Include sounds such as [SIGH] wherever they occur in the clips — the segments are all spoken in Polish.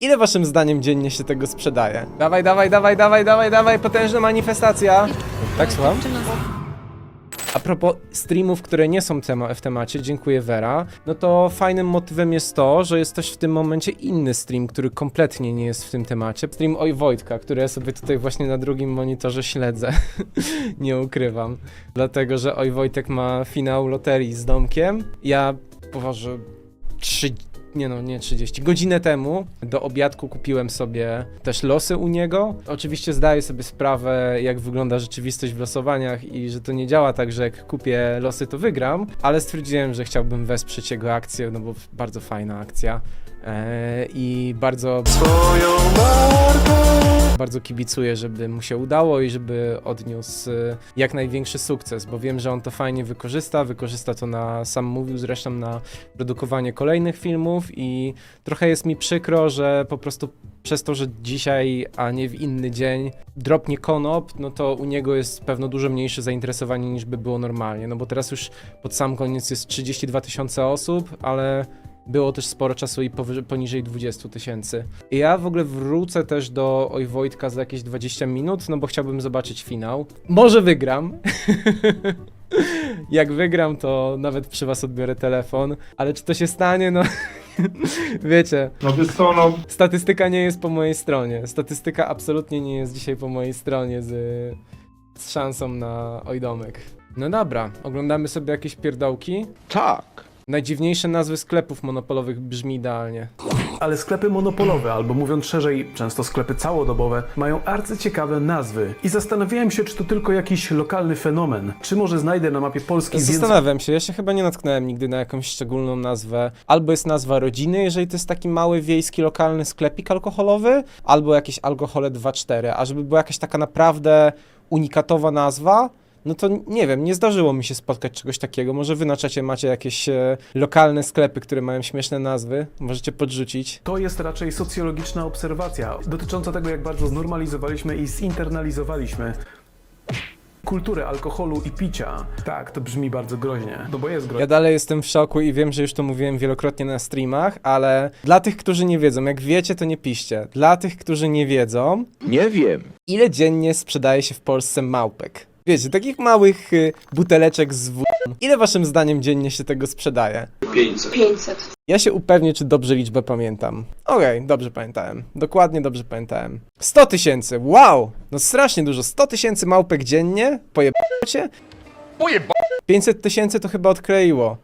Ile waszym zdaniem dziennie się tego sprzedaje? Dawaj, dawaj, dawaj, dawaj, dawaj, dawaj, potężna manifestacja. Tak, słucham? A propos streamów, które nie są tema w temacie, dziękuję Vera, no to fajnym motywem jest to, że jest też w tym momencie inny stream, który kompletnie nie jest w tym temacie. Stream Oj Wojtka, który ja sobie tutaj właśnie na drugim monitorze śledzę. [LAUGHS] nie ukrywam. Dlatego, że Oj Wojtek ma finał loterii z domkiem. Ja poważę 3 nie no, nie 30. Godzinę temu do obiadku kupiłem sobie też losy u niego. Oczywiście zdaję sobie sprawę, jak wygląda rzeczywistość w losowaniach i że to nie działa tak, że jak kupię losy, to wygram, ale stwierdziłem, że chciałbym wesprzeć jego akcję, no bo bardzo fajna akcja. Eee, I bardzo bardzo kibicuję, żeby mu się udało i żeby odniósł y, jak największy sukces, bo wiem, że on to fajnie wykorzysta, wykorzysta to na, sam mówił zresztą, na produkowanie kolejnych filmów i trochę jest mi przykro, że po prostu przez to, że dzisiaj, a nie w inny dzień dropnie konop, no to u niego jest pewno dużo mniejsze zainteresowanie niż by było normalnie, no bo teraz już pod sam koniec jest 32 tysiące osób, ale było też sporo czasu i poniżej 20 tysięcy. Ja w ogóle wrócę też do Oj Wojtka za jakieś 20 minut, no bo chciałbym zobaczyć finał. Może wygram. [LAUGHS] [LAUGHS] Jak wygram, to nawet przy was odbiorę telefon, ale czy to się stanie, no [LAUGHS] wiecie, No wiesz co, no statystyka nie jest po mojej stronie. Statystyka absolutnie nie jest dzisiaj po mojej stronie z, z szansą na Oj Domek. No dobra, oglądamy sobie jakieś pierdołki. Tak. Najdziwniejsze nazwy sklepów monopolowych brzmi idealnie. Ale sklepy monopolowe, albo mówiąc szerzej, często sklepy całodobowe, mają arcyciekawe nazwy. I zastanawiałem się, czy to tylko jakiś lokalny fenomen, czy może znajdę na mapie Polski. Zastanawiam się, ja się chyba nie natknąłem nigdy na jakąś szczególną nazwę. Albo jest nazwa rodziny, jeżeli to jest taki mały, wiejski, lokalny sklepik alkoholowy, albo jakieś alkohole 2-4. A żeby była jakaś taka naprawdę unikatowa nazwa, no to nie wiem, nie zdarzyło mi się spotkać czegoś takiego. Może wy na czacie macie jakieś e, lokalne sklepy, które mają śmieszne nazwy. Możecie podrzucić. To jest raczej socjologiczna obserwacja dotycząca tego, jak bardzo znormalizowaliśmy i zinternalizowaliśmy kulturę alkoholu i picia. Tak, to brzmi bardzo groźnie, no bo jest groźnie. Ja dalej jestem w szoku i wiem, że już to mówiłem wielokrotnie na streamach, ale dla tych, którzy nie wiedzą, jak wiecie, to nie piszcie. Dla tych, którzy nie wiedzą, Nie wiem. ile dziennie sprzedaje się w Polsce małpek? Wiecie, takich małych y, buteleczek z w... Ile waszym zdaniem dziennie się tego sprzedaje? 500. Ja się upewnię, czy dobrze liczbę pamiętam. Okej, dobrze pamiętałem. Dokładnie dobrze pamiętałem. 100 tysięcy, wow! No strasznie dużo. 100 tysięcy małpek dziennie? Pojebacie? Pojeba... 500 tysięcy to chyba odkleiło.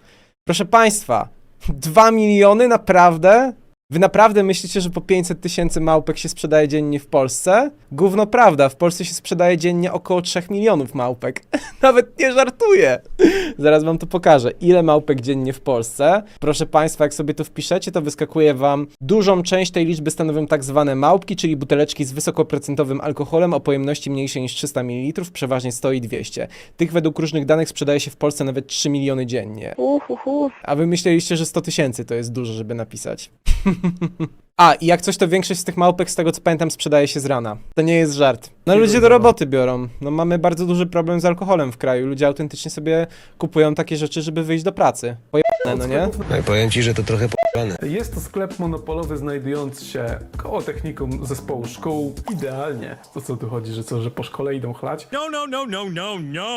Proszę państwa, 2 miliony naprawdę? Wy naprawdę myślicie, że po 500 tysięcy małpek się sprzedaje dziennie w Polsce? Gówno prawda, w Polsce się sprzedaje dziennie około 3 milionów małpek. [LAUGHS] Nawet nie żartuję. Zaraz wam to pokażę. Ile małpek dziennie w Polsce? Proszę państwa, jak sobie to wpiszecie, to wyskakuje wam dużą część tej liczby stanowią tak zwane małpki, czyli buteleczki z wysokoprocentowym alkoholem o pojemności mniejszej niż 300 ml, przeważnie 100 i 200. Tych według różnych danych sprzedaje się w Polsce nawet 3 miliony dziennie. Uhuhu. A wy myśleliście, że 100 tysięcy to jest dużo, żeby napisać. A, i jak coś, to większość z tych małpek, z tego co pamiętam, sprzedaje się z rana. To nie jest żart. No ludzie do roboty biorą. No mamy bardzo duży problem z alkoholem w kraju. Ludzie autentycznie sobie kupują takie rzeczy, żeby wyjść do pracy. Pojebane, no nie? No i powiem ci, że to trochę p***ane. Jest to sklep monopolowy znajdujący się koło technikum zespołu szkół. Idealnie. To co tu chodzi, że co, że po szkole idą chlać? No, no, no, no, no, no.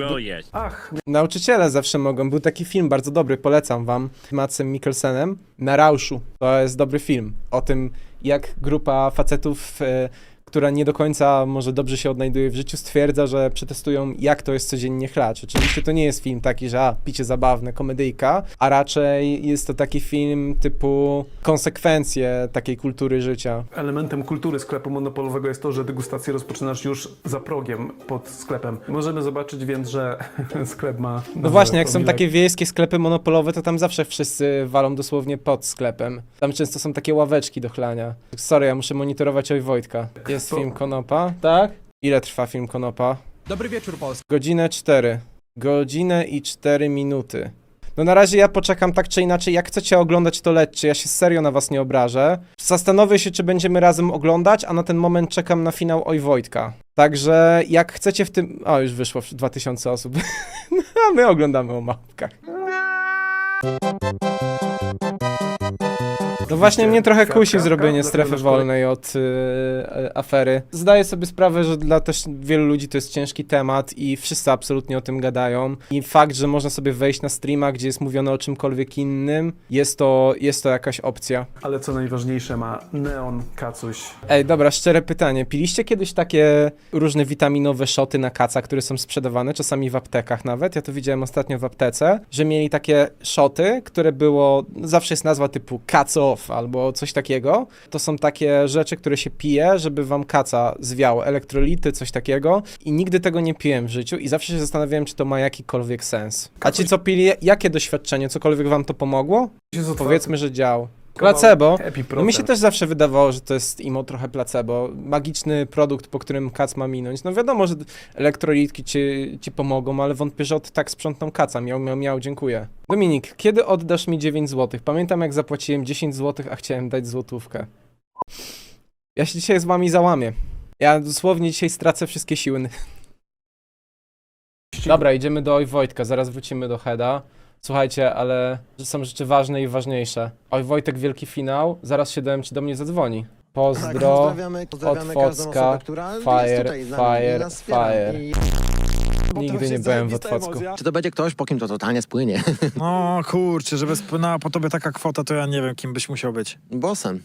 Well, yes. Ach, Nauczyciele zawsze mogą. Był taki film bardzo dobry, polecam wam. Z Mikkelsenem. Na Rauszu. To jest dobry film. O tym, jak grupa facetów, e, która nie do końca może dobrze się odnajduje w życiu, stwierdza, że przetestują, jak to jest codziennie chlać. Oczywiście to nie jest film taki, że a, picie zabawne, komedyjka, a raczej jest to taki film typu konsekwencje takiej kultury życia. Elementem kultury sklepu monopolowego jest to, że degustację rozpoczynasz już za progiem pod sklepem. Możemy zobaczyć więc, że [LAUGHS] sklep ma. No właśnie, jak są takie wiejskie sklepy monopolowe, to tam zawsze wszyscy walą dosłownie pod sklepem. Tam często są takie ławeczki do chlania. Sorry, ja muszę monitorować oj Wojtka. Jest To- film Konopa, tak? Ile trwa film Konopa? Dobry wieczór Polska. Godzinę 4. Godzinę i 4 minuty. No na razie ja poczekam tak czy inaczej, jak chcecie oglądać to lećcie, ja się serio na was nie obrażę. Zastanowię się, czy będziemy razem oglądać, a na ten moment czekam na finał Oj Wojtka. Także jak chcecie w tym... O, już wyszło 2000 osób. [LAUGHS] a my oglądamy o małpkach. No właśnie mnie trochę kusi zrobienie strefy wolnej od y, y, afery. Zdaję sobie sprawę, że dla też wielu ludzi to jest ciężki temat i wszyscy absolutnie o tym gadają. I fakt, że można sobie wejść na streama, gdzie jest mówione o czymkolwiek innym, jest to, jest to jakaś opcja. Ale co najważniejsze ma neon, kacuś. Ej, dobra, szczere pytanie. Piliście kiedyś takie różne witaminowe szoty na kaca, które są sprzedawane, czasami w aptekach nawet? Ja to widziałem ostatnio w aptece, że mieli takie szoty, które było, zawsze jest nazwa typu cuts albo coś takiego. To są takie rzeczy, które się pije, żeby wam kaca zwiało, elektrolity, coś takiego. I nigdy tego nie piłem w życiu i zawsze się zastanawiałem, czy to ma jakikolwiek sens. A ci, co pili, jakie doświadczenie, cokolwiek wam to pomogło? Powiedzmy, że dział. Placebo. No mi się też zawsze wydawało, że to jest imo trochę placebo. Magiczny produkt, po którym kac ma minąć. No wiadomo, że elektrolitki ci, ci pomogą, ale wątpię, że od tak sprzątną kaca. Miał, miał, miał, dziękuję. Dominik, kiedy oddasz mi 9 zł? Pamiętam jak zapłaciłem 10 zł, a chciałem dać złotówkę. Ja się dzisiaj z wami załamię. Ja dosłownie dzisiaj stracę wszystkie siły. [LAUGHS] Dobra, idziemy do Oj Wojtka, zaraz wrócimy do Heda. Słuchajcie, ale są rzeczy ważne i ważniejsze. Oj Wojtek, wielki finał, zaraz się dałem ci do mnie zadzwoni. Tak, Pozdro. pozdrawiamy, pozdrawiamy od każdą Focka, osobę, która fire, jest tutaj z nami fire, i nas wspiera. fire. I... Nigdy nie byłem w Otwocku. Czy to będzie ktoś, po kim to totalnie spłynie? [LAUGHS] No kurczę, żeby spłynęła po tobie taka kwota, to ja nie wiem, kim byś musiał być. Bossem.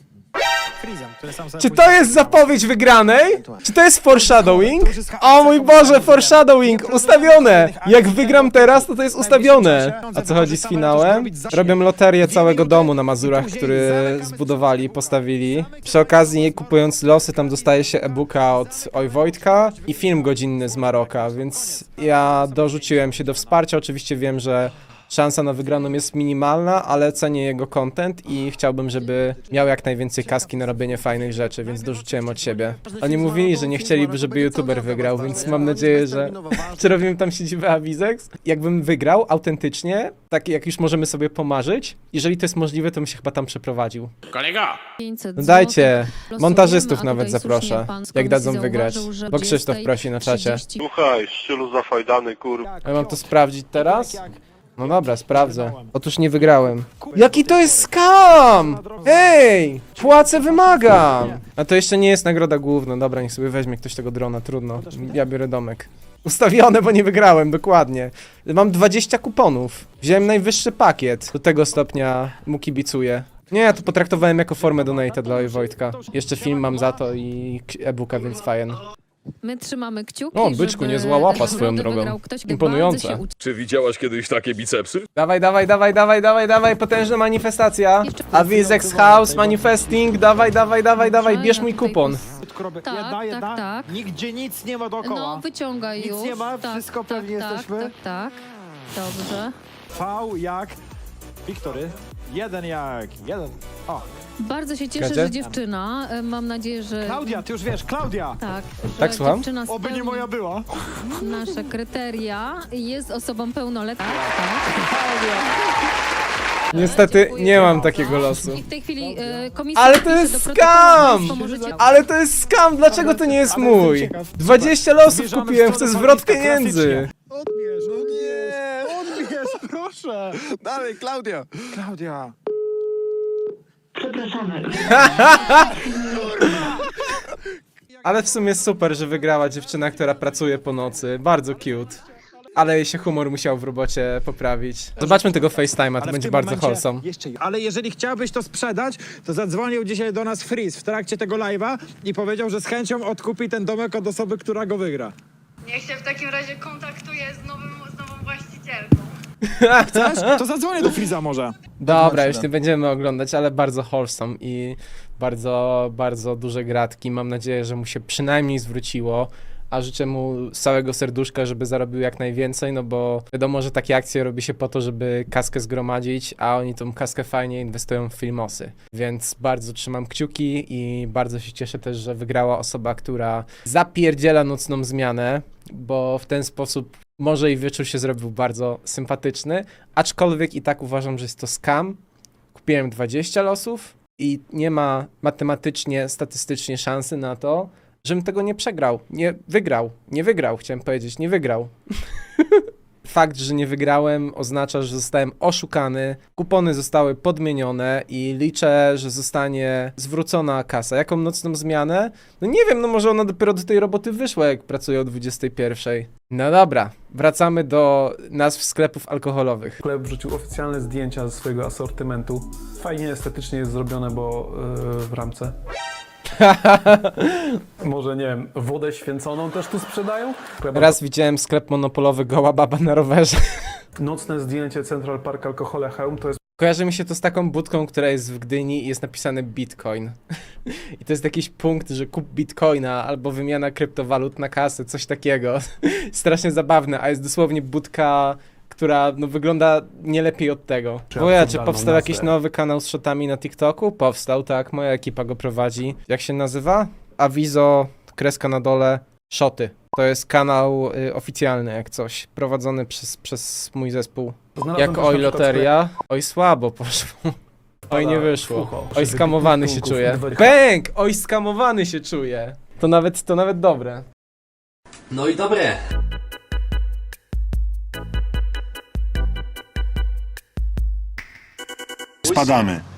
Freezem, który sam sobie Czy to jest zapowiedź wygranej? Czy to jest foreshadowing? O mój Boże, foreshadowing! Ustawione! Jak wygram teraz, to to jest ustawione! A co chodzi z finałem? Robię loterię całego domu na Mazurach, który zbudowali, postawili. Przy okazji, kupując losy, tam dostaje się e-booka od Oj Wojtka i film godzinny z Maroka, więc ja dorzuciłem się do wsparcia. Oczywiście wiem, że szansa na wygraną jest minimalna, ale cenię jego content i chciałbym, żeby miał jak najwięcej kaski na robienie fajnych rzeczy, więc dorzuciłem od siebie. Oni mówili, że nie chcieliby, żeby youtuber wygrał, więc mam nadzieję, że... [LAUGHS] Czy robimy tam siedzibę Avizex? Jakbym wygrał autentycznie, tak jak już możemy sobie pomarzyć, jeżeli to jest możliwe, to bym się chyba tam przeprowadził. 500 No dajcie, montażystów a nawet tutaj zaproszę, słusznie pan z jak komisji dadzą wygrać, zauważył, że bo Krzysztof 20 prosi na czacie. 30 Słuchaj, szczylu zafajdany, kur... A ja mam to sprawdzić teraz? No dobra, sprawdzę. Otóż nie wygrałem. Jaki to jest skam! Ej! Płacę wymagam! A to jeszcze nie jest nagroda główna. Dobra, niech sobie weźmie ktoś tego drona, trudno. Ja biorę domek. Ustawione, bo nie wygrałem, dokładnie. Mam 20 kuponów. Wziąłem najwyższy pakiet. Do tego stopnia mu kibicuję. Nie, ja to potraktowałem jako formę donata dla Oj Wojtka. Jeszcze film mam za to i e-booka, więc fajnie. My trzymamy kciuki, O, byczku, żeby niezła łapa [LAUGHS] swoją drogą. wygrał Ktoś, kto Imponujące. bardzo się Czy widziałaś kiedyś takie bicepsy? Dawaj, dawaj, dawaj, dawaj, dawaj, dawaj, potężna manifestacja. Avizex House, manifesting, dawaj, dawaj, dawaj, dawaj, bierz mój kupon. Tak, jedna, tak, jedna. tak. Nigdzie nic nie ma No, dookoła. wyciągaj Nic już. nie ma, tak, wszystko tak, pewnie tak, jesteśmy? Tak, tak, Dobrze. V jak... Wiktory. Jeden jak... Jeden. O, Bardzo się cieszę, Gadzie? że dziewczyna, e, mam nadzieję, że... Klaudia, ty już wiesz, Klaudia! Tak, Tak, że słucham? dziewczyna Oby nie spełni moja była. nasze kryteria i jest osobą pełnoletnią. Tak, [LAUGHS] Niestety Dziękuję nie mam bardzo. takiego losu. I w tej chwili e, komisja Ale to jest do protokołu, skam! Ale to jest skam, dlaczego to nie jest mój? 20 losów kupiłem, chcę stronę zwrot pieniędzy. Odbierz, nie! Odbierz, proszę! Dalej, Klaudia. Klaudia. [LAUGHS] Ale w sumie super, że wygrała dziewczyna, która pracuje po nocy. Bardzo cute. Ale jej się humor musiał w robocie poprawić. Zobaczmy tego FaceTime'a, to Ale w będzie tym bardzo momencie wholesome. Jeszcze, ale jeżeli chciałbyś to sprzedać, to zadzwonił dzisiaj do nas Freeze w trakcie tego live'a i powiedział, że z chęcią odkupi ten domek od osoby, która go wygra. Niech się w takim razie kontaktuje z, nowym, z nową właścicielką. [LAUGHS] Chcesz? To zadzwonię do Freeza może. Dobra, już nie będziemy oglądać, ale bardzo wholesome i bardzo, bardzo duże gratki. Mam nadzieję, że mu się przynajmniej zwróciło, a życzę mu z całego serduszka, żeby zarobił jak najwięcej, no bo wiadomo, że takie akcje robi się po to, żeby kaskę zgromadzić, a oni tą kaskę fajnie inwestują w filmosy. Więc bardzo trzymam kciuki i bardzo się cieszę też, że wygrała osoba, która zapierdziela nocną zmianę, bo w ten sposób może i wieczór się zrobił bardzo sympatyczny, aczkolwiek i tak uważam, że jest to scam. Kupiłem 20 losów i nie ma matematycznie, statystycznie szansy na to, żebym tego nie przegrał. Nie wygrał. Nie wygrał, chciałem powiedzieć, nie wygrał. [LAUGHS] fakt, że nie wygrałem oznacza, że zostałem oszukany, kupony zostały podmienione i liczę, że zostanie zwrócona kasa. Jaką nocną zmianę? No nie wiem, no może ona dopiero do tej roboty wyszła, jak pracuję o 21. No dobra, wracamy do nazw sklepów alkoholowych. Sklep wrzucił oficjalne zdjęcia ze swojego asortymentu. Fajnie estetycznie jest zrobione, bo yy, w ramce. [LAUGHS] Może, nie wiem, wodę święconą też tu sprzedają? Raz widziałem sklep monopolowy Goła Baba na rowerze. [LAUGHS] Nocne zdjęcie Central Park Alkohole Heum to jest Kojarzy mi się to z taką budką, która jest w Gdyni i jest napisane Bitcoin. [LAUGHS] I to jest jakiś punkt, że kup Bitcoina albo wymiana kryptowalut na kasę, coś takiego. Strasznie zabawne, a jest dosłownie budka, która no, wygląda nie lepiej od tego. Czy Woja, czy absurdalną powstał nazwę. jakiś nowy kanał z shotami na TikToku? Powstał, tak, moja ekipa go prowadzi. Jak się nazywa? Avizo, kreska na dole, shoty. To jest kanał y, oficjalny, jak coś, prowadzony przez, przez mój zespół. Znalazłem Jak też na oj przykład loteria, oj słabo poszło. Oj nie wyszło. Oj skamowany się punktów, czuję. dwadzieścia- Bęk! Oj skamowany się czuję. To nawet, to nawet dobre. No i dobre. Spadamy.